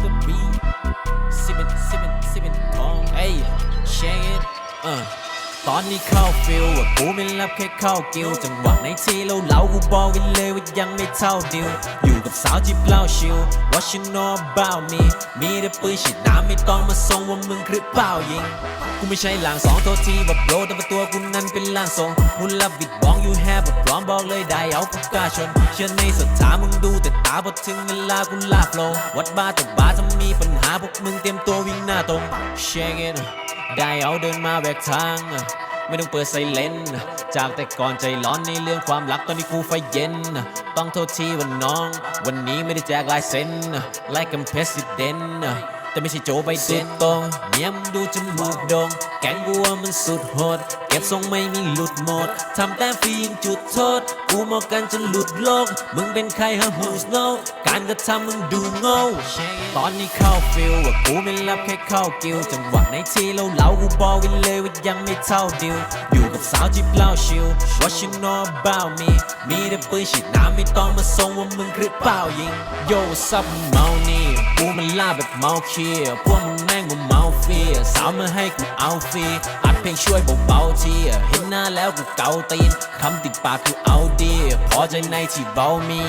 the beat. Sippin', sippin', sippin' on, Hey, shake it, uh. ตอนนี้เข้าฟิลว่ากูไม่รับแค่เข้ากิวจังหวะในที่เราเหลากูบอกไว้เลยว่ายังไม่เท่าดิวอยู่กับสาวจิบเล้าชิว What you know about me มีแต่ปืนฉีดน้ำไม่ต้องมาส่งว่ามึงคือเปล่ายิงกูไม่ใช่หลางสองโทษทีแบบโปรแต่ว่าตัวกูนั้นเป็นล่างทรงมุนลับบิดบองอยู่แฮบแบบพร้อมบอกเลยได้เอากูกล้าชน เชื่อในศรัทธามึงดูแต่ตาพอถึงเวลากูลาโฟลวัดบ้าต่อบาถ้ามีปัญหาพวกมึงเตรียมตัววิ่งหน้าตรง Shake it ได้เอาเดินมาแบกทาง ไม่ต้องเปิดไซเลนจากแต่ก่อนใจร้อนในเรื่องความรักตอนนี้กูไฟเย็น ต้องโทษทีวันน้อง วันนี้ไม่ได้แจกลายเซ็น like I'm president แต่ไม่ใช่โจไบเดนตรงเมียมดูจมูกดง แกงกูว่ามันสุดโหด เก็บทรงไม่มีหลุดหมดทำแต้มฟรียิงจุดโทษ กูมองกันจนหลุดโลก มึงเป็นใครฮะ who's now การกระทำมึงดูโง่ ตอนนี้เข้าฟิลว่ากูไม่รับแค่เข้ากิวจังหวะในที่เราเหลากูบอกไว้เลยว่ายังไม่เท่าดิว อยู่กับสาวจิบเล้าชิว What you know about me มีแต่ปืนฉีดน้ำไม่ต้องมาส่งว่ามึงคือเปล่ายิง Yo what's up มึงเมานี่กูมันล่าแบบเมาเคียพวกมึงแม่งมันเมาเฟียสาวมาให้กูเอาฟรี เพลงช่วยเบาๆทีเห็นหน้าแล้วกูเกาตีนคำติดปากคือเอาดีพอใจในที่เบามี